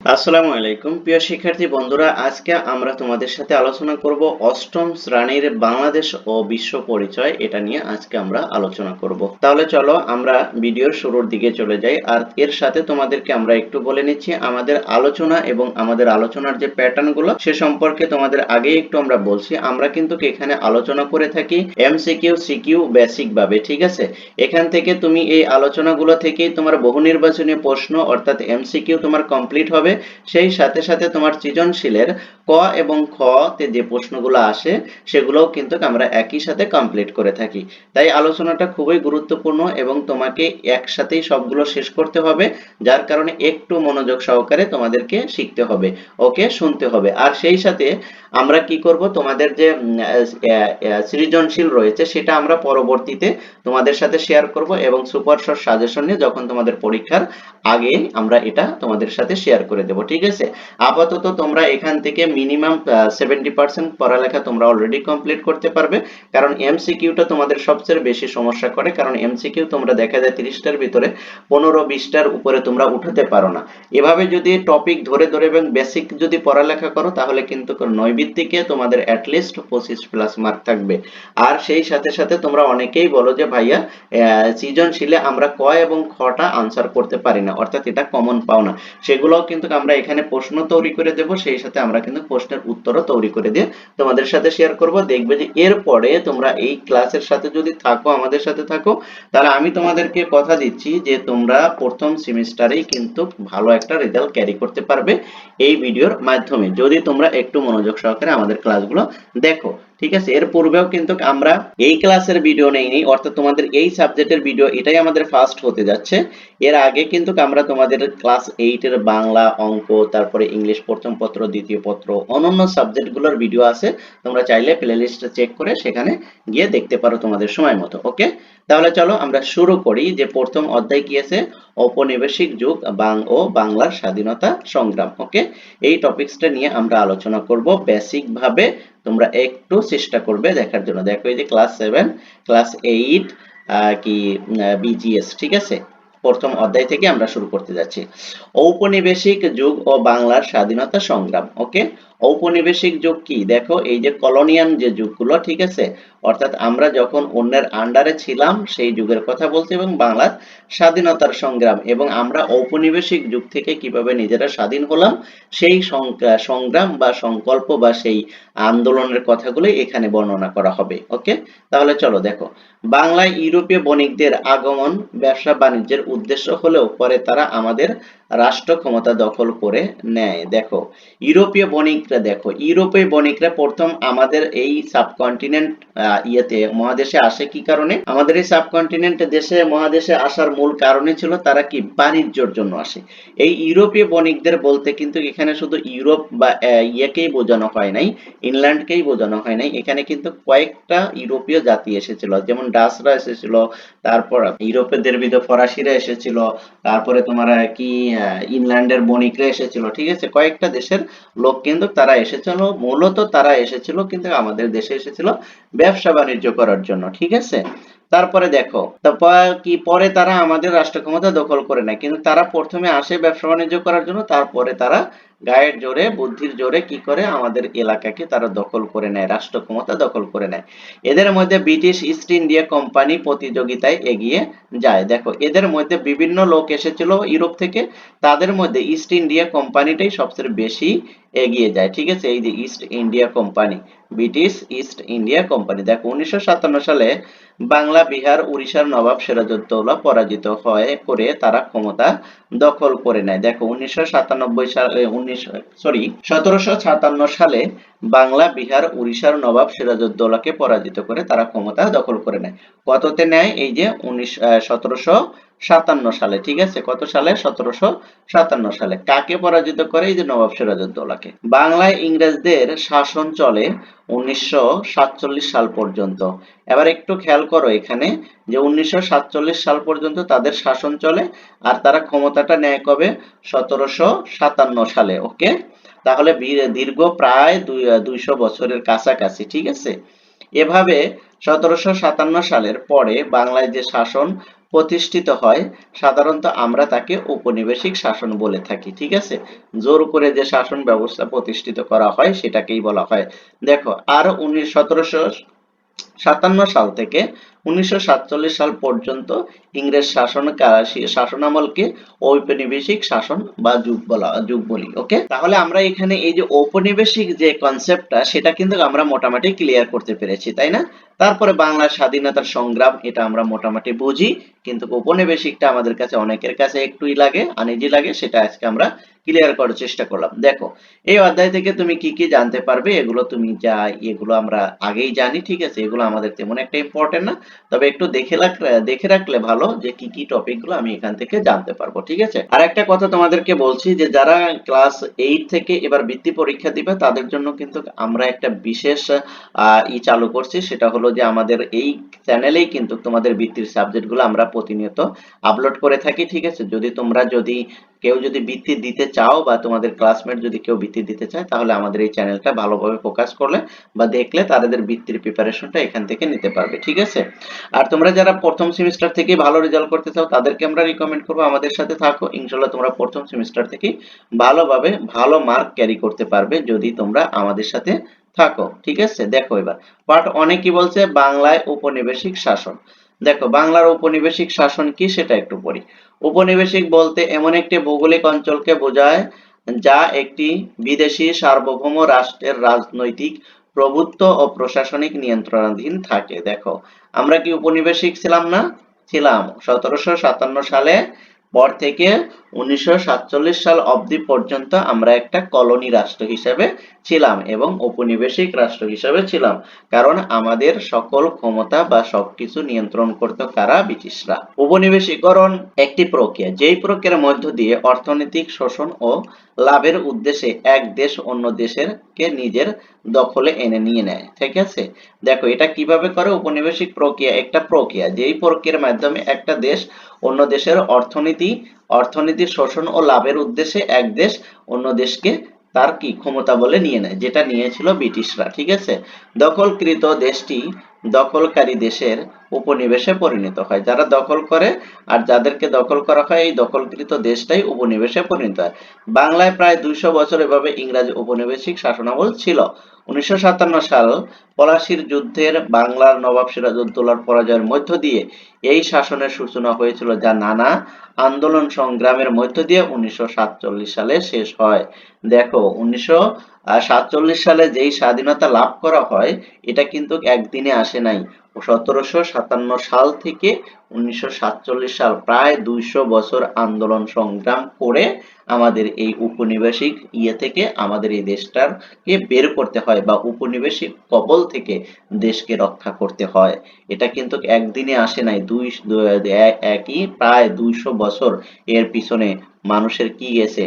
আসসালামু আলাইকুম। প্রিয় শিক্ষার্থী বন্ধুরা, আজকে আমরা তোমাদের সাথে আলোচনা করব অষ্টম শ্রেণির বাংলাদেশ ও বিশ্ব পরিচয়। এটা নিয়ে আজকে আমরা আলোচনা করব। তাহলে চলো আমরা ভিডিওর শুরুর দিকে চলে যাই। আর এর সাথে তোমাদেরকে আমরা একটু বলে নিচ্ছি, আমাদের আলোচনা এবং আমাদের আলোচনার যে প্যাটার্নগুলো, সে সম্পর্কে তোমাদের আগে একটু আমরা বলছি। আমরা কিন্তু এখানে আলোচনা করে থাকি এমসিকিউ সিকিউ বেসিক ভাবে, ঠিক আছে? এখান থেকে তুমি এই আলোচনাগুলো থেকেই তোমার বহু নির্বাচনী প্রশ্ন, অর্থাৎ এমসিকিউ তোমার কমপ্লিট হবে। সেই সাথে সাথে তোমার সৃজনশীলের ক এবং খ তে যে প্রশ্নগুলো আসে, সেগুলোও কিন্তু আমরা একই সাথে কমপ্লিট করে থাকি। তাই আলোচনাটা খুবই গুরুত্বপূর্ণ এবং তোমাকে একসাথেই সবগুলো শেষ করতে হবে, যার কারণে একটু মনোযোগ সহকারে তোমাদেরকে শিখতে হবে, ওকে? শুনতে হবে। আর সেই সাথে আমরা কি করব, তোমাদের যে সৃজনশীল রয়েছে, সেটা আমরা পরবর্তীতে তোমাদের সাথে শেয়ার করব এবং সুপার সাজেশন নিয়ে যখন তোমাদের পরীক্ষার আগে আমরা এটা তোমাদের সাথে শেয়ার করে দেব, ঠিক আছে? আপাতত তোমরা এখান থেকে মিনিমাম সেভেন্টি পার্সেন্ট পড়ালেখা তোমরা অলরেডি কমপ্লিট করতে পারবে। কারণ এমসিকিউটা তোমাদের সবচেয়ে বেশি সমস্যা করে, কারণ এমসিকিউ তোমরা দেখা যায় তিরিশটার ভিতরে পনেরো বিশটার উপরে তোমরা উঠাতে পারো না। এভাবে যদি টপিক ধরে ধরে এবং বেসিক যদি পড়ালেখা করো, তাহলে কিন্তু নৈবিত্তিকে তোমাদের অ্যাটলিস্ট পঁচিশ প্লাস মার্ক থাকবে। আর সেই সাথে সাথে তোমরা অনেকেই বলো যে, ভাইয়া সৃজনশীলে আমরা ক এবং খটা আনসার করতে পারি না। অর্থাৎ এটা কমন পাও না। সেগুলোও কিন্তু আমরা এখানে প্রশ্ন তৈরি করে দেব, সেই সাথে আমরা কিন্তু প্রশ্নের উত্তরও তৈরি করে দিয়ে তোমাদের সাথে শেয়ার করব। দেখবে যে এরপরে তোমরা এই ক্লাসের সাথে যদি থাকো, আমাদের সাথে থাকো, তাহলে আমি তোমাদেরকে কথা দিচ্ছি যে তোমরা প্রথম সেমিস্টারেই কিন্তু ভালো একটা রেজাল্ট ক্যারি করতে পারবে এই ভিডিওর মাধ্যমে। যদি তোমরা একটু মনোযোগ সহকারে আমাদের ক্লাসগুলো দেখো। ঠিক আছে? এর পূর্বেও কিন্তু আমরা এই ক্লাসের ভিডিও নেইনি, অর্থাৎ তোমাদের এই সাবজেক্টের ভিডিও এটাই আমাদের ফার্স্ট হতে যাচ্ছে। এর আগে কিন্তু আমরা তোমাদের ক্লাস এইটের বাংলা অঙ্ক, তারপরে ইংলিশ প্রথম পত্র, দ্বিতীয় পত্র অন্যান্য সাবজেক্টগুলোর ভিডিও আছে। তোমরা চাইলে প্লেলিস্টটা চেক করে সেখানে গিয়ে দেখতে পারো তোমাদের সময় মতো ওকে তাহলে চলো আমরা শুরু করি যে প্রথম অধ্যায় কি আছে? ঔপনিবেশিক যুগ, বাং ও বাংলার স্বাধীনতা সংগ্রাম ওকে এই টপিকসটা নিয়ে আমরা আলোচনা করব। বেসিক ভাবে তোমরা একটু চেষ্টা করবে দেখার জন্য। দেখো এই যে ক্লাস সেভেন ক্লাস এইট কি বিজিএস ঠিক আছে? প্রথম অধ্যায় থেকে আমরা শুরু করতে যাচ্ছি। ঔপনিবেশিক যুগ ও বাংলার স্বাধীনতা সংগ্রাম, ওকে? ঔপনিবেশিক যুগ কি? দেখো, এই যে কলোনিয়ান যে যুগগুলো, ঠিক আছে? অর্থাৎ আমরা যখন অন্যের আন্ডারে ছিলাম, সেই যুগের কথা বলছি এবং বাংলার স্বাধীনতার সংগ্রাম এবং আমরা ঔপনিবেশিক যুগ থেকে কীভাবে নিজেরা স্বাধীন হলাম, সেই সংগ্রাম বা সংকল্প বা সেই আন্দোলনের কথাগুলো এখানে বর্ণনা করা হবে, ওকে? তাহলে চলো দেখো। বাংলায় ইউরোপীয় বণিকদের আগমন ব্যবসা বাণিজ্যের উদ্দেশ্য হলেও পরে তারা আমাদের রাষ্ট্র ক্ষমতা দখল করে নেয়। দেখো, ইউরোপীয় বণিকরা, দেখো, ইউরোপীয় বণিকরা প্রথম আমাদের এই সাবকন্টিনেন্ট ইয়েতে, মহাদেশে আসে কি কারণে? আমাদের এই সাবকন্টিনেন্ট দেশে, মহাদেশে আসার মূল কারণে ছিল তারা কি? বাণিজ্যর জন্য আসে। এই ইউরোপীয় বণিকদের বলতে কিন্তু এখানে শুধু ইউরোপ বা ইয়েকেই বোঝানো হয় নাই, ইংল্যান্ডকেই বোঝানো হয় নাই। এখানে কিন্তু কয়েকটা ইউরোপীয় জাতি এসেছিল, যেমন ডাচরা এসেছিল, তারপর ইউরোপের ভিতর ফরাসিরা এসেছিল, তারপরে তোমার কি ইংল্যান্ডের বণিকরা এসেছিল, ঠিক আছে? কয়েকটা দেশের লোক কিন্তু তারা এসেছিল, মূলত তারা এসেছিল কিন্তু আমাদের দেশে এসেছিল ব্যবসা বাণিজ্য করার জন্য, ঠিক আছে? তারপরে দেখো কি, পরে তারা আমাদের রাষ্ট্র ক্ষমতা দখল করে নেয়। কিন্তু তারা প্রথমে আসে ব্যবসা বাণিজ্য করার জন্য, তারপরে তারা গায়ের জোরে, বুদ্ধির জোরে কি করে আমাদের এলাকাকে তারা দখল করে নেয় রাষ্ট্র ক্ষমতা দখল করে নেয়। এদের মধ্যে ব্রিটিশ ইস্ট ইন্ডিয়া কোম্পানি প্রতিযোগিতায় এগিয়ে যায়। দেখো, এদের মধ্যে বিভিন্ন লোক এসেছিল ইউরোপ থেকে। তাদের মধ্যে ইস্ট ইন্ডিয়া কোম্পানিটাই সবচেয়ে বেশি এগিয়ে যায়। ঠিক আছে? এই যে East India Company British East India Company দেখো, উনিশশো সাতান্ন সালে বাংলা, বিহার, উড়িষ্যার নবাব সিরাজউদ্দৌলা পরাজিত হয় করে তারা ক্ষমতা দখল করে নেয়। দেখো, উনিশশো সাতানব্বই সালে উনিশ, সরি, সতেরোশো সাতান্ন সালে বাংলা, বিহার, উড়িষ্যার নবাব সিরাজউদ্দৌলাকে পরাজিত করে তারা ক্ষমতা দখল করে নেয়। কততে নেয়? এই যে উনিশ সতেরোশো সাতান্ন সালে, ঠিক আছে? কত সালে? সতেরোশো সাতান্ন সালে। কাকে পরাজিত করে? এই যে নবাব সিরাজউদ্দৌলাকে বাংলায় ইংরেজদের শাসন চলে উনিশশো সাতচল্লিশ সাল পর্যন্ত। এবার একটু খেয়াল করো এখানে যে উনিশশো সাতচল্লিশ সাল পর্যন্ত তাদের শাসন চলে আর তারা ক্ষমতাটা নেয় কবে? সতেরোশো সাতান্ন সালে, ওকে? তাহলে দীর্ঘ প্রায় দুই, দুইশো বছরের কাছাকাছি, ঠিক আছে? এভাবে সতেরোশো সাতান্ন সালের পরে বাংলায় যে শাসন প্রতিষ্ঠিত হয়, সাধারণত আমরা তাকে উপনিবেশিক শাসন বলে থাকি, ঠিক আছে? জোর করে যে শাসন ব্যবস্থা প্রতিষ্ঠিত করা হয়, সেটাকেই বলা হয়। দেখো, আর উনিশ, সতেরোশো সাতান্ন সাল থেকে উনিশশো সাতচল্লিশ সাল পর্যন্ত ইংরেজ শাসন শাসনামলকে ঔপনিবেশিক শাসন বা যুগ বলা যুগ বলি ওকে তাহলে আমরা এখানে এই যে ঔপনিবেশিক যে কনসেপ্টটা সেটা কিন্তু আমরা মোটামুটি ক্লিয়ার করতে পেরেছি, তাই না? তারপরে বাংলার স্বাধীনতার সংগ্রাম, এটা আমরা মোটামুটি বুঝি, কিন্তু ঔপনিবেশিকটা আমাদের কাছে অনেকের কাছে একটুই লাগে, আনিজি লাগে, সেটা আজকে আমরা ক্লিয়ার করার চেষ্টা করলাম। দেখো, এই অধ্যায় থেকে তুমি কি কি জানতে পারবে, এগুলো তুমি যা এগুলো আমরা আগেই জানি, ঠিক আছে? এগুলো আমাদের তেমন একটা ইম্পর্টেন্ট না। তবে একটু দেখে দেখে রাখলে ভালো যে কি কি টপিকগুলো আমি এখান থেকে জানতে পারব, ঠিক আছে? আর একটা কথা তোমাদেরকে বলছি যে যারা ক্লাস এইট থেকে এবার বৃত্তি পরীক্ষা দিবে, তাদের জন্য কিন্তু আমরা একটা বিশেষ ই চালু করছি, সেটা হলো যে আমাদের এই চ্যানেলেই কিন্তু তোমাদের বৃত্তির সাবজেক্টগুলো আমরা প্রতিনিয়ত আপলোড করে থাকি, ঠিক আছে? যদি তোমরা যদি কেউ যদি বৃত্তি দিতে চাও বা তোমাদের ক্লাসমেট যদি কেউ বৃত্তি দিতে চায়, তাহলে আমাদের এই চ্যানেলটা ভালোভাবে ফোকাস করলে বা দেখলে তাদের বৃত্তির প্রিপারেশনটা এখান থেকে নিতে পারবে, ঠিক আছে? আর তোমরা যারা প্রথম সেমিস্টার থেকে ভালো রেজাল্ট করতে চাও, তাদেরকে আমরা রিকমেন্ড করব আমাদের সাথে থাকো। ইনশাল্লাহ তোমরা প্রথম সেমিস্টার থেকে ভালোভাবে ভালো মার্ক ক্যারি করতে পারবে যদি তোমরা আমাদের সাথে থাকো, ঠিক আছে? দেখো এবার পার্ট অনেক কি বলছে? বাংলায় উপনিবেশিক শাসন। দেখো, বাংলার উপনিবেশিক শাসন কি সেটা একটু পড়ি। উপনিবেশিক বলতে এমন একটি ভৌগোলিক অঞ্চলকে বোঝায় যা একটি বিদেশি সার্বভৌম রাষ্ট্রের রাজনৈতিক প্রভুত্ব ও প্রশাসনিক নিয়ন্ত্রণাধীন থাকে। দেখো, আমরা কি উপনিবেশিক ছিলাম না? ছিলাম। সতেরোশো সাতান্ন সালে পর থেকে উনিশশো সাতচল্লিশ সাল অবধি পর্যন্ত আমরা একটা কলোনি রাষ্ট্র হিসেবে ছিলাম এবং ঔপনিবেশিক রাষ্ট্র হিসেবে ছিলাম। কারণ আমাদের সকল ক্ষমতা বা সবকিছু নিয়ন্ত্রণ করত কারা? ব্রিটিশরা। উপনিবেশীকরণ একটি প্রক্রিয়া। যেই প্রক্রিয়ার মধ্য দিয়ে অর্থনৈতিক শোষণ ও লাভের উদ্দেশ্যে এক দেশ অন্য দেশের কে নিজের দখলে এনে নিয়ে নেয়। ঠিক আছে? দেখো, এটা কীভাবে করে? উপনিবেশিক প্রক্রিয়া একটা প্রক্রিয়া। যেই প্রক্রিয়ার মাধ্যমে একটা দেশ অন্য দেশের অর্থনীতি অর্থনীতির শোষণ ও লাভের উদ্দেশ্যে এক দেশ অন্য দেশকে তার কি ক্ষমতা বলে নিয়ে নেয়, যেটা নিয়েছিল ব্রিটিশরা, ঠিক আছে? দখলকৃত দেশটি দখলকারী দেশের উপনিবেশে পরিণত হয়। যারা দখল করে আর যাদেরকে দখল করা হয়, এই দখলকৃত দেশটাই উপনিবেশে পরিণত হয়। বাংলায় প্রায় দুইশো বছর এভাবে ইংরাজি উপনিবেশিক শাসনামল ছিল। উনিশশো সাতান্ন সাল পলাশির যুদ্ধের বাংলার নবাব সিরাজউদ্দৌলার পরাজয়ের মধ্য দিয়ে এই শাসনের সূচনা হয়েছিল যা নানা আন্দোলন সংগ্রামের মধ্য দিয়ে উনিশশো সাতচল্লিশ সালে শেষ হয়। দেখো, উনিশশো সাতচল্লিশ সালে যেই স্বাধীনতা লাভ করা হয়, এটা কিন্তু একদিনে আসে নাই। সতেরোশো সাতান্ন সাল থেকে উনিশশো সাতচল্লিশ সাল প্রায় দুইশো বছর আন্দোলন সংগ্রাম করে আমাদের এই উপনিবেশিক ইয়ে থেকে আমাদের এই দেশটাকে বের করতে হয় বা উপনিবেশিক কবল থেকে দেশকে রক্ষা করতে হয়। এটা কিন্তু একদিনে আসে নাই, দুই একই প্রায় দুইশো বছর এর পিছনে মানুষের কি গেছে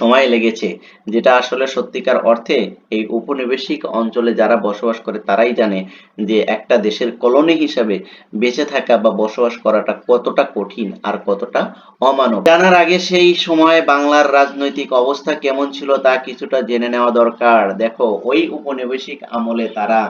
সময় লেগেছে, যেটা আসলে সত্যিকার অর্থে এই উপনিবেশিক অঞ্চলে যারা বসবাস করে তারাই জানে যে একটা দেশের কলোনি হিসাবে বেঁচে থাকা বা বসবাস করাটা কতটা কঠিন আর কতটা অমানব। জানার আগে সেই সময় বাংলার রাজনৈতিক অবস্থা কেমন ছিল তা কিছুটা জেনে নেওয়া দরকার। দেখো, ওই উপনিবেশিক আমলে তারা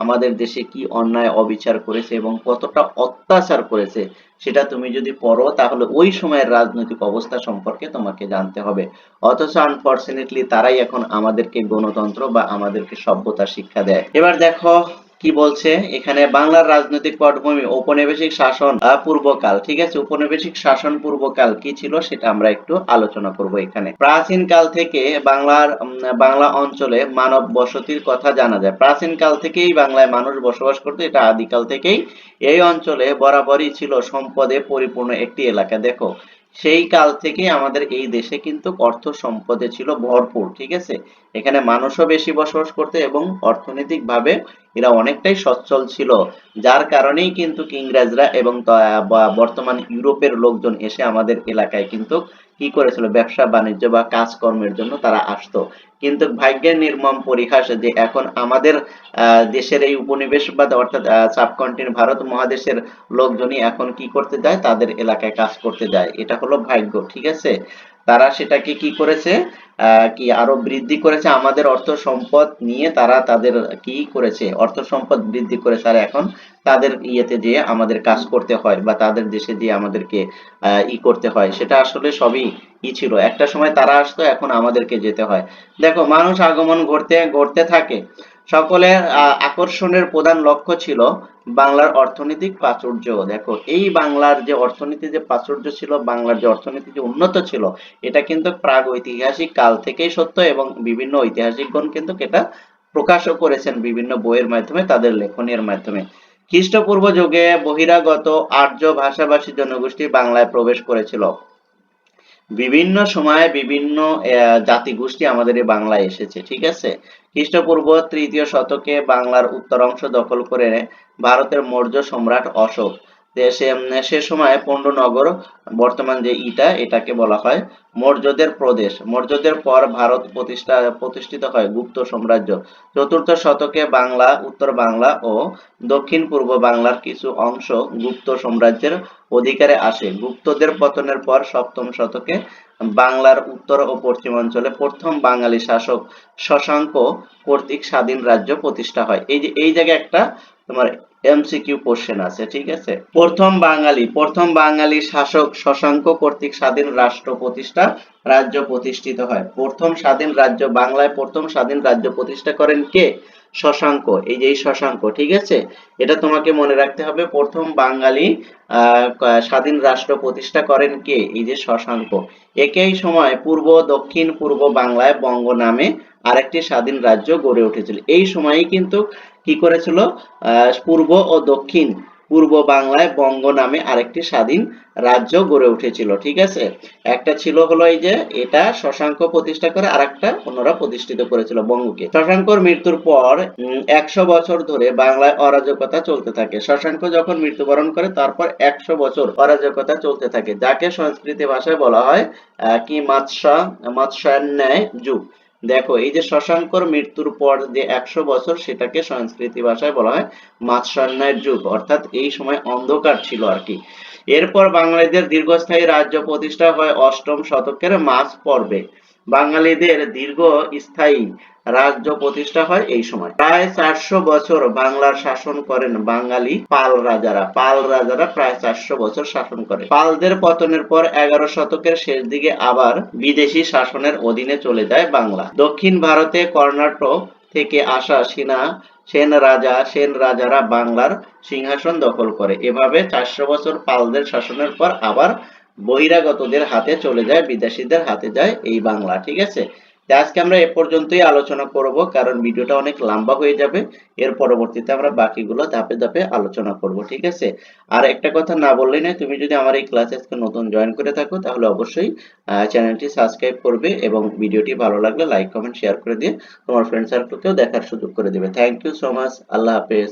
আমাদের দেশে কি অন্যায় অবিচার করেছে এবং কতটা অত্যাচার করেছে, সেটা তুমি যদি পড়ো, তাহলে ওই সময়ের রাজনৈতিক অবস্থা সম্পর্কে তোমাকে জানতে হবে। অথচ আনফর্চুনেটলি তারাই এখন আমাদেরকে গণতন্ত্র বা আমাদেরকে সভ্যতা শিক্ষা দেয়। এবার দেখো কি বলছে? এখানে বাংলার রাজনৈতিক পটভূমি, ঔপনিবেশিক শাসন পূর্বকাল, ঠিক আছে? উপনিবেশিক শাসন পূর্বকাল কি ছিল সেটা আমরা একটু আলোচনা করব এখানে। প্রাচীন কাল থেকে বাংলার বাংলা অঞ্চলে মানব বসতির কথা জানা যায়। প্রাচীন কাল থেকেই বাংলায় মানুষ বসবাস করতো, এটা আদিকাল থেকেই। এই অঞ্চলে বরাবরই ছিল সম্পদে পরিপূর্ণ একটি এলাকা। দেখো, সেই কাল থেকে আমাদের এই দেশে কিন্তু অর্থ সম্পদে ছিল ভরপুর, ঠিক আছে? এখানে মানুষও বেশি বসবাস করতে এবং অর্থনৈতিক ভাবে এরা অনেকটাই সচ্ছল ছিল, যার কারণেই কিন্তু ইংরেজরা এবং বর্তমান ইউরোপের লোকজন এসে আমাদের এলাকায় কিন্তু কি করেছিল, ব্যবসা, বাণিজ্য বা কাজকর্মের জন্য তারা আসতো। কিন্তু ভাগ্যের নির্মম পরিহাস যে এখন আমাদের দেশের এই উপনিবেশবাদ অর্থাৎ সাবকন্টিনেন্ট ভারত মহাদেশের লোকজনই এখন কি করতে যায়, তাদের এলাকায় কাজ করতে যায়। এটা হলো ভাগ্য, ঠিক আছে? তারা সেটাকে কি করেছে? কি আরও বৃদ্ধি করেছে? আমাদের অর্থ সম্পদ নিয়ে তারা তাদের কি করেছে? অর্থ সম্পদ বৃদ্ধি করে তারা এখন তাদের ইয়েতে যে আমাদের কাজ করতে হয় বা তাদের দেশে দিয়ে আমাদেরকে ই করতে হয়। সেটা আসলে সবই ই ছিল। একটা সময় তারা আসতো, এখন আমাদেরকে যেতে হয়। দেখো, মানুষ আগমন ঘটতে ঘটতে থাকে। সকলের আকর্ষণের প্রধান লক্ষ্য ছিল বাংলার অর্থনৈতিক প্রাচুর্য। দেখো, এই বাংলার যে অর্থনীতি, যে প্রাচুর্য ছিল, বাংলার যে অর্থনীতি যে উন্নত ছিল, এটা কিন্তু প্রাগ ঐতিহাসিক কাল থেকেই সত্য এবং বিভিন্ন ঐতিহাসিকগণ কিন্তু এটা প্রকাশও করেছেন বিভিন্ন বইয়ের মাধ্যমে, তাদের লেখনের মাধ্যমে। খ্রিস্টপূর্ব যুগে বহিরাগত আর্য ভাষাভাষী জনগোষ্ঠী বাংলায় প্রবেশ করেছিল। বিভিন্ন সময়ে বিভিন্ন জাতিগোষ্ঠী আমাদের এই বাংলায় এসেছে, ঠিক আছে? খ্রিস্টপূর্ব তৃতীয় শতকে বাংলার উত্তর অংশ দখল করে ভারতের মৌর্য সম্রাট অশোক। সে সময় পণ্ডনগর বর্তমান যে ইটা, এটাকে বলা হয় মৌর্যদের প্রদেশ। মৌর্যদের পর ভারত প্রতিষ্ঠা, প্রতিষ্ঠিত হয় গুপ্ত সাম্রাজ্য। চতুর্থ শতকে বাংলা, উত্তর বাংলা ও দক্ষিণ পূর্ব বাংলার কিছু অংশ গুপ্ত সাম্রাজ্যের অধিকারে আসে। গুপ্তদের পতনের পর সপ্তম শতকে বাংলার উত্তর ও পশ্চিমাঞ্চলে প্রথম বাঙালি শাসক শশাঙ্ক কর্তৃক স্বাধীন রাজ্য প্রতিষ্ঠা হয়। এই যে, এই জায়গায় একটা তোমার এমসিকিউ কোশ্চেন আছে, ঠিক আছে? প্রথম বাঙালি প্রথম বাঙালি শাসক শশাঙ্ক কর্তৃক স্বাধীন রাষ্ট্র প্রতিষ্ঠা, রাজ্য প্রতিষ্ঠিত হয়। প্রথম স্বাধীন রাজ্য বাংলায় প্রথম স্বাধীন রাজ্য প্রতিষ্ঠা করেন কে? শশাঙ্ক। এই যে শশাঙ্ক, ঠিক আছে? এটা তোমাকে মনে রাখতে হবে, প্রথম বাঙালি স্বাধীন রাষ্ট্র প্রতিষ্ঠা করেন কে? এই যে শশাঙ্ক। একই সময় পূর্ব, দক্ষিণ, পূর্ব বাংলায় বঙ্গ নামে আরেকটি স্বাধীন রাজ্য গড়ে উঠেছিল। এই সময়ই কিন্তু কি করেছিল? পূর্ব ও দক্ষিণ, পূর্ব বাংলায় বঙ্গ নামে আরেকটি স্বাধীন রাজ্য গড়ে উঠেছিল, ঠিক আছে? একটা ছিল হলো এই যে, এটা শশাঙ্ক প্রতিষ্ঠা করে আর একটা অন্যরা প্রতিষ্ঠিত করেছিল বঙ্গকে। শশাঙ্কর মৃত্যুর পর একশো বছর ধরে বাংলায় অরাজকতা চলতে থাকে। শশাঙ্ক যখন মৃত্যুবরণ করে, তারপর একশো বছর অরাজকতা চলতে থাকে, যাকে সংস্কৃতি ভাষায় বলা হয় কি মাৎসা মৎস্যায়ন ন্যায় যুগ দেখো, এই যে শশাঙ্কর মৃত্যুর পর যে একশো বছর সেটাকে সংস্কৃতি ভাষায় বলা হয় মাৎসন্যায়ের যুগ, অর্থাৎ এই সময় অন্ধকার ছিল আর কি। এরপর বাঙালিদের দীর্ঘস্থায়ী রাজ্য প্রতিষ্ঠা হয় অষ্টম শতকের মাঝ পর্বে। বাঙালিদের দীর্ঘ স্থায়ী রাজ্য প্রতিষ্ঠা হয় এই সময়। প্রায় চারশো বছর বাংলার শাসন করেন বাঙালি পাল রাজারা। পাল রাজারা প্রায় চারশো বছর শাসন করে। পালদের পতনের পর এগারো শতকের শেষ দিকে আবার বিদেশি শাসনের অধীনে চলে যায় বাংলা। দক্ষিণ ভারতে কর্ণাটক থেকে আসা সেনা, সেন রাজা, সেন রাজারা বাংলার সিংহাসন দখল করে। এভাবে চারশো বছর পালদের শাসনের পর আবার বহিরাগতদের হাতে চলে যায়, বিদেশিদের হাতে যায় এই বাংলা, ঠিক আছে? আজকে আমরা এ পর্যন্তই আলোচনা করব, কারণ ভিডিওটা অনেক লম্বা হয়ে যাবে। এর পরবর্তীতে আমরা বাকিগুলো ধাপে ধাপে আলোচনা করব, ঠিক আছে? আর একটা কথা না বললেই নয়, তুমি যদি আমার এই ক্লাসে আজকে নতুন জয়েন করে থাকো, তাহলে অবশ্যই চ্যানেলটি সাবস্ক্রাইব করবে এবং ভিডিওটি ভালো লাগলে লাইক কমেন্ট শেয়ার করে দিয়ে তোমার ফ্রেন্ড সার্কেলকেও দেখার সুযোগ করে দেবে। থ্যাংক ইউ সো মাচ আল্লাহ হাফেজ।